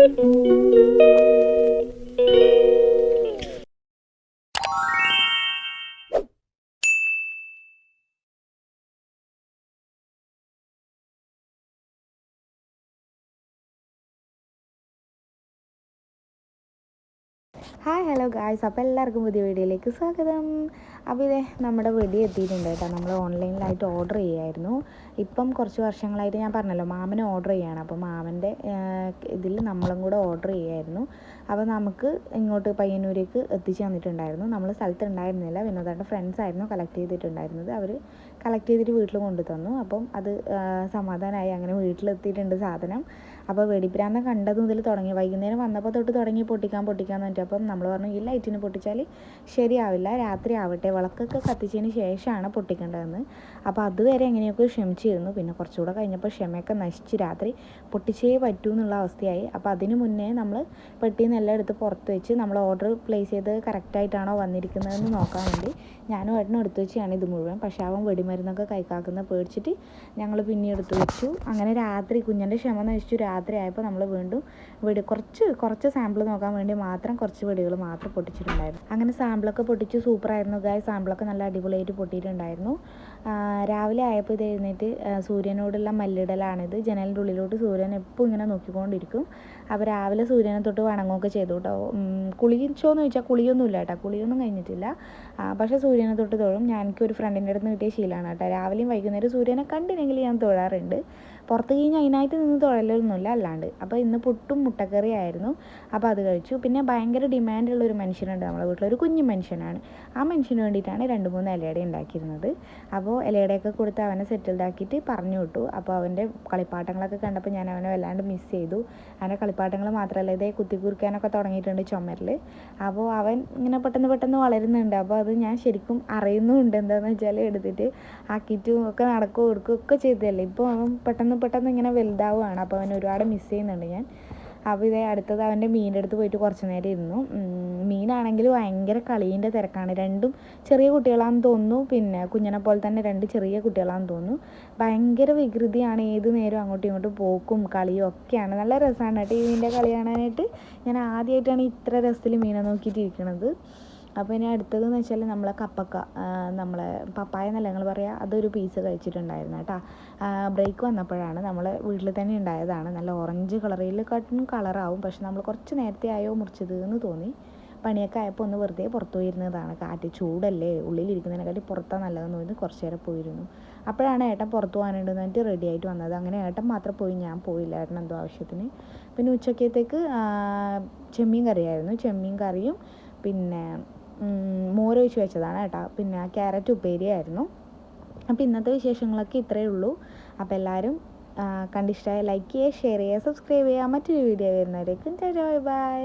Thank you. Hi hello guys അപ്പോൾ എല്ലാവർക്കും പുതിയ വീഡിയോയിലേക്ക് സ്വാഗതം. അപ്പോൾ ഇതേ നമ്മുടെ വെടി എത്തിയിട്ടുണ്ട് കേട്ടോ. നമ്മൾ ഓൺലൈനിലായിട്ട് ഓർഡർ ചെയ്യായിരുന്നു. ഇപ്പം കുറച്ച് വർഷങ്ങളായിട്ട് ഞാൻ പറഞ്ഞല്ലോ മാമന് ഓർഡർ ചെയ്യാണ്. അപ്പോൾ മാമന്റെ ഇതിൽ നമ്മളും കൂടെ ഓർഡർ ചെയ്യായിരുന്നു. അപ്പോൾ നമുക്ക് ഇങ്ങോട്ട് പയ്യന്നൂരേക്ക് എത്തിച്ച് തന്നിട്ടുണ്ടായിരുന്നു. നമ്മൾ സ്ഥലത്ത് ഉണ്ടായിരുന്നില്ല. വിനോദയുടെ ഫ്രണ്ട്സ് ആയിരുന്നു കളക്ട് ചെയ്തിട്ടുണ്ടായിരുന്നത്. അവർ കളക്ട് ചെയ്തിട്ട് വീട്ടിൽ കൊണ്ടു തന്നു അപ്പം അത് സമാധാനമായി അങ്ങനെ വീട്ടിലെത്തിയിട്ടുണ്ട് സാധനം. അപ്പോൾ വെടിപ്രാന്തം കണ്ടത് മുതൽ തുടങ്ങി. വൈകുന്നേരം വന്നപ്പോൾ തൊട്ട് തുടങ്ങി പൊട്ടിക്കാൻ പൊട്ടിക്കാൻ പറ്റും അപ്പം നമ്മൾ പറഞ്ഞു ഈ ലൈറ്റിന് പൊട്ടിച്ചാൽ ശരിയാവില്ല രാത്രി ആവട്ടെ. വിളക്കൊക്കെ കത്തിച്ചതിന് ശേഷമാണ് പൊട്ടിക്കേണ്ടതെന്ന്. അപ്പോൾ അതുവരെ എങ്ങനെയൊക്കെ ക്ഷമിച്ചിരുന്നു. പിന്നെ കുറച്ചുകൂടെ കഴിഞ്ഞപ്പോൾ ക്ഷമയൊക്കെ നശിച്ച് രാത്രി പൊട്ടിച്ചേ പറ്റൂ എന്നുള്ള അവസ്ഥയായി. അപ്പോൾ അതിന് മുന്നേ നമ്മൾ പെട്ടിയിൽ നിന്ന് എല്ലാം എടുത്ത് പുറത്ത് വെച്ച് നമ്മൾ ഓർഡർ പ്ലേസ് ചെയ്ത് കറക്റ്റായിട്ടാണോ വന്നിരിക്കുന്നതെന്ന് നോക്കാൻ വേണ്ടി ഞാനും ഏട്ടനും എടുത്ത് വെച്ചാണ് ഇത് മുഴുവൻ. പക്ഷേ അവൻ വെടിമരുന്നൊക്കെ കൈക്കാക്കുന്ന പേടിച്ചിട്ട് ഞങ്ങൾ പിന്നെ എടുത്ത് വെച്ചു. അങ്ങനെ രാത്രി കുഞ്ഞിന്റെ ക്ഷമ നശിച്ചു. രാത്രി ആയപ്പോൾ നമ്മൾ വീണ്ടും വെടി കുറച്ച് കുറച്ച് സാമ്പിൾ നോക്കാൻ വേണ്ടി മാത്രം കുറച്ച് വെടികൾ മാത്രം പൊട്ടിച്ചിട്ടുണ്ടായിരുന്നു. അങ്ങനെ സാമ്പിളൊക്കെ പൊട്ടിച്ച് സൂപ്പറായിരുന്നു ഗായ് സാമ്പിളൊക്കെ നല്ല അടിപൊളിയായിട്ട് പൊട്ടിയിട്ടുണ്ടായിരുന്നു. രാവിലെ ആയപ്പോൾ ഇത് എഴുന്നേറ്റ് സൂര്യനോടുള്ള മല്ലിടലാണിത്. ജനലിന്റെ ഉള്ളിലോട്ട് സൂര്യൻ എപ്പോൾ ഇങ്ങനെ നോക്കിക്കൊണ്ടിരിക്കും. അപ്പോൾ രാവിലെ സൂര്യനെ തൊട്ട് വണങ്ങുകയൊക്കെ ചെയ്തു കേട്ടോ. കുളിച്ചോന്ന് ചോദിച്ചാൽ കുളിയൊന്നുമില്ല കേട്ടോ. കുളിയൊന്നും കഴിഞ്ഞിട്ടില്ല. പക്ഷേ സൂര്യനെ തൊട്ട് തൊഴും. ഞാൻ ഒരു ഫ്രണ്ടിന്റെ അടുത്ത് കിട്ടിയ ശീലമാണ് കേട്ടോ. രാവിലെയും വൈകുന്നേരം സൂര്യനെ കണ്ടില്ലെങ്കിൽ ഞാൻ തൊഴാറുണ്ട്. പുറത്ത് കഴിഞ്ഞാൽ അതിനായിട്ട് നിന്ന് തൊഴലൊന്നുമില്ല അല്ലാണ്ട്. അപ്പോൾ ഇന്ന് പുട്ടും മുട്ടക്കറി ആയിരുന്നു അപ്പോൾ അത് കഴിച്ചു. പിന്നെ ഭയങ്കര ഡിമാൻഡുള്ള ഒരു മനുഷ്യനുണ്ട് നമ്മുടെ വീട്ടിൽ. ഒരു കുഞ്ഞു മനുഷ്യനാണ്. ആ മനുഷ്യന് വേണ്ടിയിട്ടാണ് രണ്ട് മൂന്ന് ഇലയട ഉണ്ടാക്കിയിരുന്നത്. അപ്പോൾ ഇലയടയൊക്കെ കൊടുത്ത് അവനെ സെറ്റിൽഡ് ആക്കിയിട്ട് പറഞ്ഞു വിട്ടു. അപ്പോൾ അവന്റെ കളിപ്പാട്ടങ്ങളൊക്കെ കണ്ടപ്പോൾ ഞാൻ അവനെ വല്ലാണ്ട് മിസ് ചെയ്തു. അവന്റെ കളിപ്പാട്ടങ്ങൾ മാത്രമല്ല ഇതേ കുത്തിക്കുറിക്കാനൊക്കെ തുടങ്ങിയിട്ടുണ്ട് ചുമരിൽ. അപ്പോൾ അവൻ ഇങ്ങനെ പെട്ടെന്ന് പെട്ടെന്ന് വളരുന്നുണ്ട്. അപ്പോൾ അത് ഞാൻ ശരിക്കും അറിയുന്നുമുണ്ട് എന്താണെന്ന് വെച്ചാൽ എടുത്തിട്ട് ആക്കിയിട്ടും ഒക്കെ നടക്കുകയും കൊടുക്കുകയും ഒക്കെ ചെയ്തതല്ലേ. ഇപ്പോൾ അവൻ പെട്ടെന്ന് പെട്ടെന്ന് ഇങ്ങനെ വലുതാവുകയാണ്. അപ്പോൾ അവൻ ഒരുപാട് മിസ് ചെയ്യുന്നുണ്ട് ഞാൻ. അപ്പോൾ ഇതേ അടുത്തത് അവന്റെ മീനിന്റെ അടുത്ത് പോയിട്ട് കുറച്ച് നേരം ഇരുന്നു. മീനാണെങ്കിൽ ഭയങ്കര കളീന്റെ തിരക്കാണ്. രണ്ടും ചെറിയ കുട്ടികളാണെന്ന് തോന്നുന്നു. പിന്നെ കുഞ്ഞിനെ പോലെ തന്നെ രണ്ട് ചെറിയ കുട്ടികളാണെന്ന് തോന്നുന്നു. ഭയങ്കര വികൃതിയാണ് ഏത് നേരം അങ്ങോട്ടും ഇങ്ങോട്ടും പോക്കും കളിയും ഒക്കെയാണ്. നല്ല രസമാണ് ഈ വിന്റെ കളി കാണാനായിട്ട്. ഞാൻ ആദ്യമായിട്ടാണ് ഇത്ര രസത്തിൽ മീനെ നോക്കിയിട്ട് അപ്പോൾ ഇനി അടുത്തതെന്ന് വെച്ചാൽ നമ്മളെ കപ്പക്ക നമ്മളെ പപ്പായ എന്നല്ല ഞങ്ങൾ പറയുക അതൊരു പീസ് കഴിച്ചിട്ടുണ്ടായിരുന്നു കേട്ടോ. ബ്രേക്ക് വന്നപ്പോഴാണ് നമ്മൾ വീട്ടിൽ തന്നെ ഉണ്ടായതാണ്. നല്ല ഓറഞ്ച് കളറിൽ കട്ടും കളറാവും പക്ഷെ നമ്മൾ കുറച്ച് നേരത്തെ ആയോ മുറിച്ചത് എന്ന് തോന്നി. പണിയൊക്കെ ആയപ്പോൾ ഒന്ന് വെറുതെ പുറത്തു പോയിരുന്നതാണ്. കാറ്റ് ചൂടല്ലേ ഉള്ളിലിരിക്കുന്നതിനെക്കാട്ടി പുറത്താണ് നല്ലതെന്ന് തോന്നി കുറച്ച് നേരം പോയിരുന്നു. അപ്പോഴാണ് ഏട്ടൻ പുറത്ത് പോകാനുണ്ടെന്ന് പറഞ്ഞിട്ട് റെഡി ആയിട്ട് വന്നത്. അങ്ങനെ ഏട്ടൻ മാത്രം പോയി ഞാൻ പോയില്ല ഏട്ടൻ എന്തോ ആവശ്യത്തിന്. പിന്നെ ഉച്ചക്കത്തേക്ക് ചെമ്മീൻ കറിയായിരുന്നു. ചെമ്മീൻ കറിയും പിന്നെ മോരൊഴിച്ച് വെച്ചതാണ് കേട്ടോ. പിന്നെ ക്യാരറ്റ് ഉപ്പേരിയായിരുന്നു. അപ്പോൾ ഇന്നത്തെ വിശേഷങ്ങളൊക്കെ ഇത്രയേ ഉള്ളൂ. അപ്പോൾ എല്ലാവരും കണ്ടിഷ്ടമായ ലൈക്ക് ചെയ്യുക ഷെയർ ചെയ്യുക സബ്സ്ക്രൈബ് ചെയ്യുക. മറ്റൊരു വീഡിയോ വരുന്നവരേക്കും ബൈ.